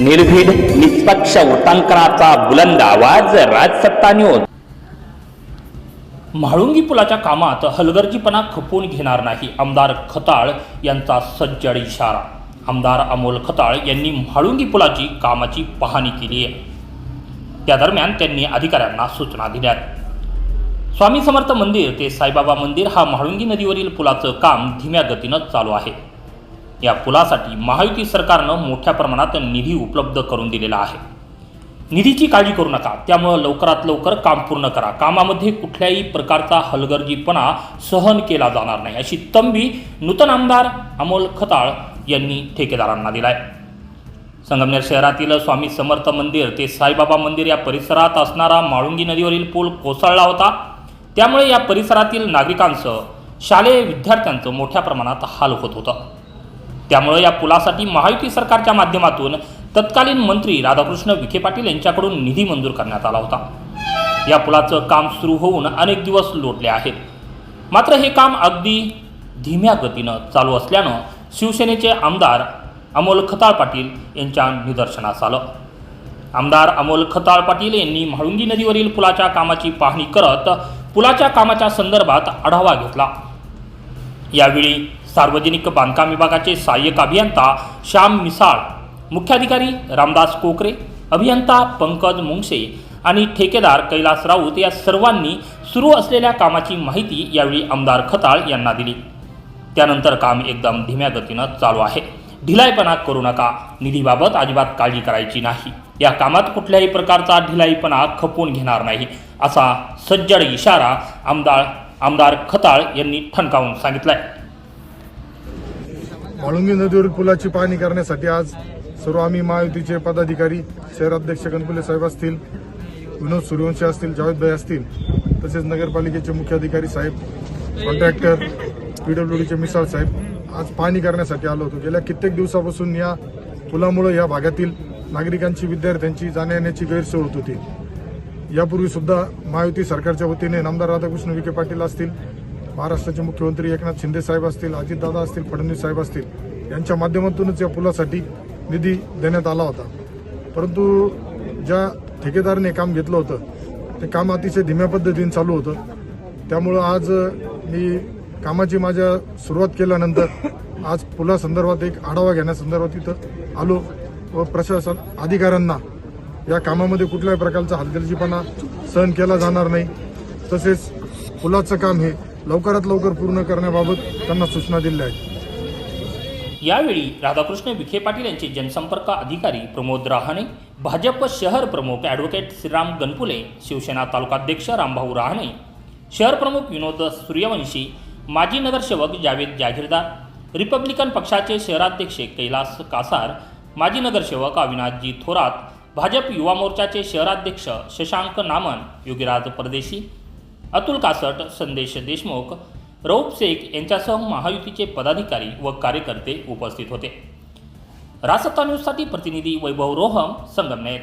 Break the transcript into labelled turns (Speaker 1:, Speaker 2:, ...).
Speaker 1: निर्भीड निष्पक्ष वृत्तांकनाचा बुलंद आवाज राजसत्ता न्यूज
Speaker 2: म्हाळुंगी पुलाच्या कामात हलगर्जीपणा खपवून घेणार नाही आमदार खताळ यांचा सज्जड इशारा. आमदार अमोल खताळ यांनी म्हाळुंगी पुलाची कामाची पाहणी केली आहे. त्या दरम्यान त्यांनी अधिकाऱ्यांना सूचना दिल्यात स्वामी समर्थ मंदिर ते साईबाबा मंदिर हा म्हाळुंगी नदीवरील पुलाचं काम धीम्या गतीनं चालू आहे. या पुलासाठी महायुती सरकारनं मोठ्या प्रमाणात निधी उपलब्ध करून दिलेला आहे. निधीची काळजी करू नका. त्यामुळं लवकरात लवकर काम पूर्ण करा. कामामध्ये कुठल्याही प्रकारचा हलगर्जीपणा सहन केला जाणार नाही अशी तंबी नूतन आमदार अमोल खताळ यांनी ठेकेदारांना दिलाय. संगमनेर शहरातील स्वामी समर्थ मंदिर ते साईबाबा मंदिर या परिसरात असणारा माळुंगी नदीवरील पूल कोसळला होता. त्यामुळे या परिसरातील नागरिकांसह शालेय विद्यार्थ्यांचं मोठ्या प्रमाणात हाल होत होतं. त्यामुळे या पुलासाठी महायुती सरकारच्या माध्यमातून तत्कालीन मंत्री राधाकृष्ण विखे पाटील यांच्याकडून निधी मंजूर करण्यात आला होता. या पुलाचं काम सुरू होऊन अनेक दिवस लोटले आहेत. मात्र हे काम अगदी धीम्या गतीनं चालू असल्यानं शिवसेनेचे आमदार अमोल खताळ पाटील यांच्या निदर्शनास आलं. आमदार अमोल खताळ पाटील यांनी म्हाळुंगी नदीवरील पुलाच्या कामाची पाहणी करत पुलाच्या कामाच्या संदर्भात आढावा घेतला. यावेळी सार्वजनिक बांधकाम विभागाचे सहाय्यक अभियंता श्याम मिसाळ मुख्याधिकारी रामदास कोकरे अभियंता पंकज मुंगसे आणि ठेकेदार कैलास राऊत या सर्वांनी सुरू असलेल्या कामाची माहिती यावेळी आमदार खताळ यांना दिली. त्यानंतर काम एकदम धीम्या गतीनं चालू आहे. ढिलाईपणा करू नका. निधीबाबत अजिबात काळजी करायची नाही. या कामात कुठल्याही प्रकारचा ढिलाईपणा खपवून घेणार नाही असा सज्जड इशारा आमदार आमदार खताळ यांनी ठणकावून सांगितला आहे
Speaker 3: म्हाळुंगी नदीवरील पुलाची पाहणी करण्यासाठी आज सर्व आम्ही महायुतीचे पदाधिकारी शहराध्यक्ष गणपुले साहेब असतील विनोद सूर्यवंशी असतील जावेदभाई असतील तसेच नगरपालिकेचे मुख्य अधिकारी साहेब कॉन्ट्रॅक्टर पीडब्ल्यूडीचे मिसाळ साहेब आज पाहणी करण्यासाठी आलो होतो. गेल्या कित्येक दिवसापासून या पुलामुळे या भागातील नागरिकांची विद्यार्थ्यांची जाण्या येण्याची गैरसोय होत होती. यापूर्वी सुद्धा महायुती सरकारच्या वतीने नामदार राधाकृष्ण विखे पाटील असतील महाराष्ट्राचे मुख्यमंत्री एकनाथ शिंदे साहेब असतील अजितदादा असतील फडणवीस साहेब असतील यांच्या माध्यमातूनच या पुलासाठी निधी देण्यात आला होता. परंतु ज्या ठेकेदाराने काम घेतलं होतं ते काम अतिशय धीम्या पद्धतीने चालू होतं. त्यामुळं आज मी कामाची माझ्या सुरुवात केल्यानंतर आज पुलासंदर्भात एक आढावा घेण्यासंदर्भात इथं आलो व प्रशासन अधिकाऱ्यांना या कामामध्ये कुठल्याही प्रकारचा हलगर्जीपणा सहन केला जाणार नाही. तसेच पुलाचं काम हे लवकरात लवकर पूर्ण करण्याबाबत त्यांना सूचना दिल्या आहेत.
Speaker 2: यावेळी राधाकृष्ण विखे पाटील यांचे जनसंपर्क अधिकारी प्रमोद रहाणे भाजप शहर प्रमुख ॲडव्होकेट श्रीराम गणपुले शिवसेना तालुकाध्यक्ष रामभाऊ रहाणे शहर प्रमुख विनोद सूर्यवंशी माजी नगरसेवक जावेद जागीरदार रिपब्लिकन पक्षाचे शहराध्यक्ष कैलास कासार माजी नगरसेवक अविनाशजी थोरात भाजप युवा मोर्चाचे शहराध्यक्ष शशांक नामन योगीराज परदेशी अतुल कासट संदेश देशमुख रौफ शेख यांच्यासह महायुतीचे पदाधिकारी व कार्यकर्ते उपस्थित होते. रासत्ता न्यूजसाठी प्रतिनिधी वैभव रोहम संगमनेर.